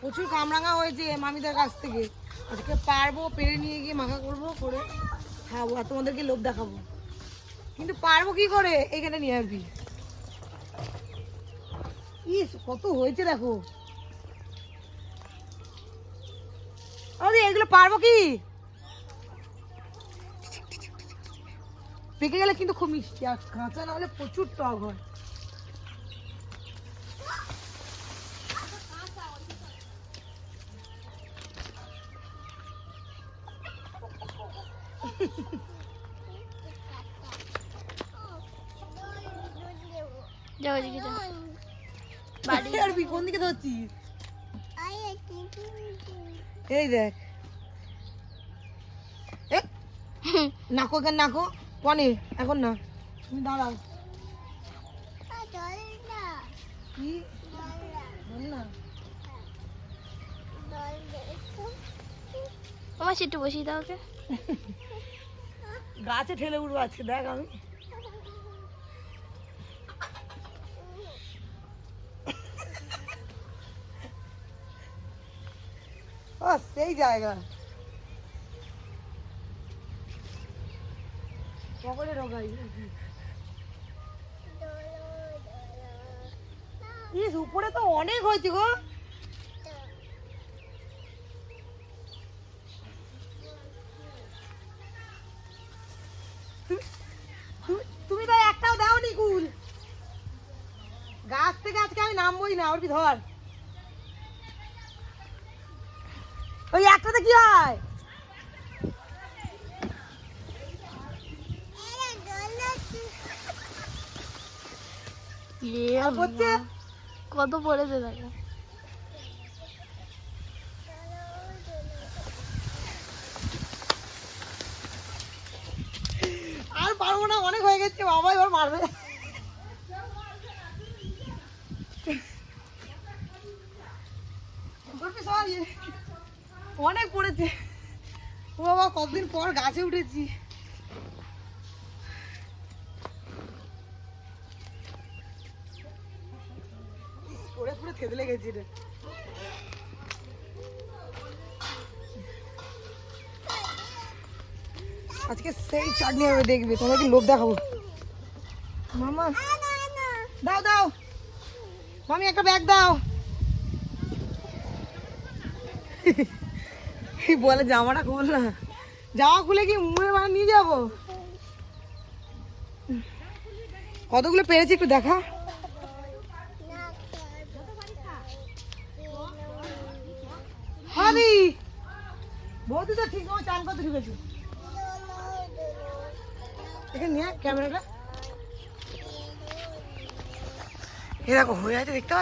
প্রচুর কামরাঙা হয়েছে মামিদের কাছ থেকে। আজকে পারব, পেরে নিয়ে গিয়ে মাখা করব, করে খাব, আর তোমাদেরকে লোভ দেখাবো। কিন্তু পারব কি করে? এখানে নিয়ে আসবি। ইস, কত হয়েছে দেখো। এগুলো পারব কি? পেকে গেলে কিন্তু খুব মিষ্টি, আর কাঁচা না হলে প্রচুর টক হয়। যাও এদিকে যাও। বাড়ি। আর কোন দিকে ধরছিস এই দেখ। নাকো কেন নাকো? পনে এখন না। তুমি দাঁড়াও। কি? না। আমার একটু বসিয়ে দাও ওকে। গাছে ঠেলে উঠবো আজকে, দেখ আমি। ও, সেই জায়গা। পকেটে ঢোকাই। উপরে তো অনেক হয়েছে গো তুমি- তুমি- তুমি তো একটাও দাওনি কুল গাছ থেকে আজকে আমি নামবই না ওর কি ধর? ওই একটাতে কি হয়? কত পড়েছে দেখো। আর পারব না অনেক হয়ে গেছে বাবা এবার মারবে করবি সবাই? অনেক পড়েছে ও বাবা কতদিন পর গাছে উঠেছি। পড়ে পুরো থেতলে গেছি রে। আজকে সেই চাটনি হবে, দেখবে। তোমাকে লোভ দেখাবো। মামা, দাও দাও। মামি, একটা ব্যাগ দাও। বলে জামাটা খুল না। জামা খুলে কি মুড়ে বানিয়ে নিয়ে যাব? কতগুলো পেরেছি একটু দেখা। বৌদি তো ঠিক মতো চান করতে ঢুকেছি। নিয়ে ক্যামেরাটা। এ দেখো, হয়ে আছে, দেখতে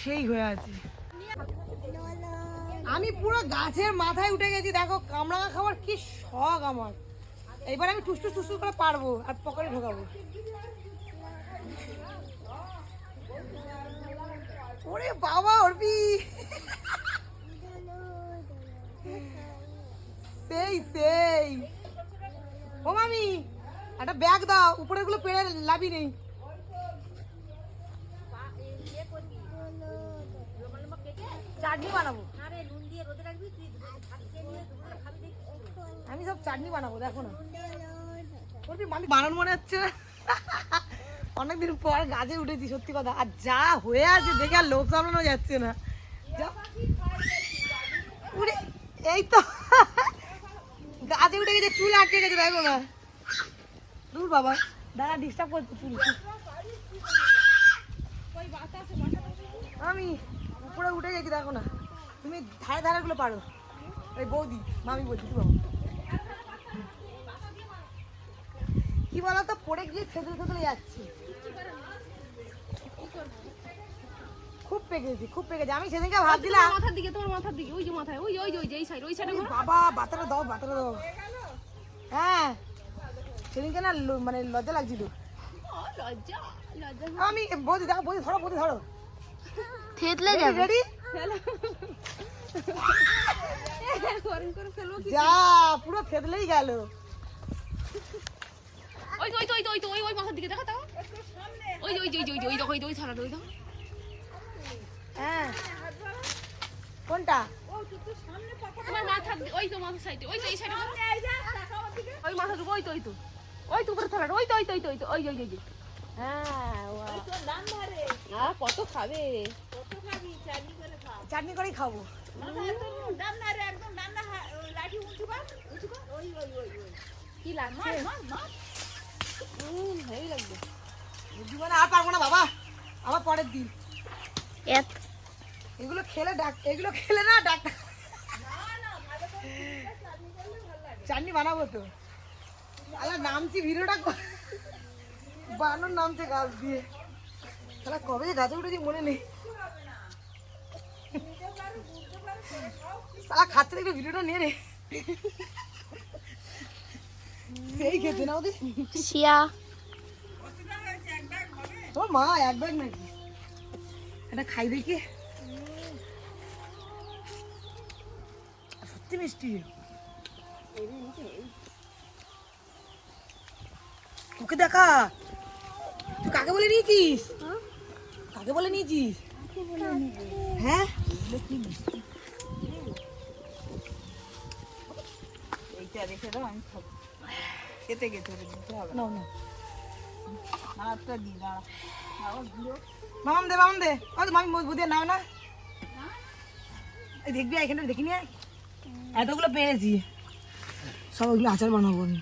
সেই হয়ে আছে। আমি পুরো গাছের মাথায় উঠে গেছি, দেখো কামরাঙা খাওয়ার কি শখ আমার। এবার আমি টুসটুস টুসটুস করে পারব আর পকেটে ঢোকাবো। ওরে বাবা, অর্পি! সেই সেই। ও মামি, একটা ব্যাগ দাও উপরে গুলো পেড়ে লাভই নেই। চাটনি বানাবো। আমি সব চাটনি বানাবো দেখো না। বানানো মনে হচ্ছে না? অনেকদিন পর গাছে উঠেছি সত্যি কথা। আর যা হয়ে আছে দেখে আর লোভ সামলানো যাচ্ছে না। যা- উড়ে এই তো। গাছে উঠে গেছে চুল আটকে গেছে দেখো না। দূর বাবা দাদা ডিস্টার্ব করছে চুল। আমি উপরে উঠে গেছি দেখো না। তুমি ধারে ধারে গুলো পারো। ওই বৌদি মামি বলছি কি বাবা কি বলতো পড়ে গিয়ে থেতলে থেতলে যাচ্ছে। খুব পেকেছি খুব পেকেছি। আমি সেদিনকে ভাবছিলাম মাথার দিকে তোমার মাথার দিকে ওই যে মাথায় ওই ওই ওই যে এই সাইড ওই সাইডে বাবা বাতাটা দাও বাতাটা দাও। হ্যাঁ সেদিনকে না মানে লজ্জা লাগছিল। লজ্জা লজ্জা। আমি বৌদি দেখো বৌদি ধরো বৌদি ধরো। থেতলে যাবে। রেডি যা পুরো থেতলেই গেল ওই তো, ওই ওই তো, ওই ওই ওই মাথার দিকে দেখা তাও ওই ওই ওই যে, ওই ওই দেখো, ওই ওই থালাটা, ওই দেখো। হ্যাঁ কোনটা তোমার মাথার ওই তো মাথার সাইডে ওই তো এই সাইডে ওই মাথার দিকে ওই তো ওই তো ওই তো উপরে ওই তো ওই তো ওই তো ওই তো ওই যে, ওই। হ্যাঁ কত খাবে চাটনি করেই খাব। কি লাগছে হুম হেভি লাগবে। জীবনে আর পারব না বাবা। আবার পরের দিন। এত। এগুলো খেলে ডাক এগুলো খেলে না ডাক্তার চাটনি বানাবো তো। আলা নামছি ভিডিওটা বানানোর নামছে গাছ দিয়ে। তাহলে কবে যে গাছে উঠেছি মনে নেই। সালা খাচ্ছে দেখবে ভিডিওটা নিয়ে রে সেই খেতে না ওদের শিয়া। ও মা এক ব্যাগ নাকি? এটা খাই দেখি সত্যি মিষ্টি। তোকে দেখা। তুই কাকে বলে নিয়েছিস? কাকে বলে নিয়েছিস? হ্যাঁ? এইটা রেখে দাও আমি খাব। খেতে খেতে দিতে হবে। না দাঁড়া। মামাম দে মামাম দে। মামি মজবুত নাও না। এই দেখবি এখানে দেখিনি। এতগুলো পেরেছি। সব ওগুলো আচার বানাবো আমি।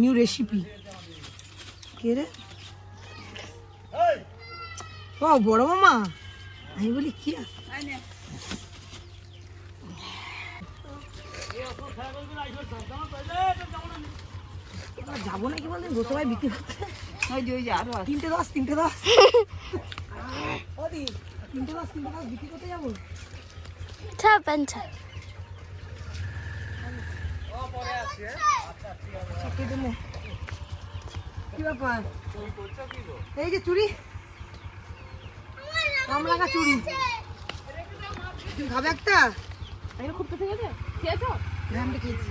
নিউ রেসিপি কে রে? ও বড় মামা। আমি বলি কি যাব নাকি বলতেন গোসবাই বিক্রি করতে? ওই যে ওই যে আরও তিনটে দশ তিনটে দশ। ওদি তিনটে দশ তিনটে দশ বিক্রি করতে যাব? ছা পেনছা চাকরি কি ব্যাপার? এই যে চুড়ি কামলাকা চুড়ি তুমি খাবে একটা? এগুলো খুব পেতে গেছে? খেয়েছো? হ্যাঁ আমি খেয়েছি।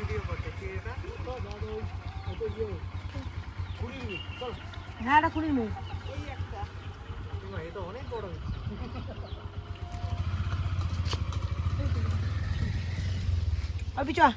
হ্যাঁ এটা কুড়ির মেয়ে আর পিছা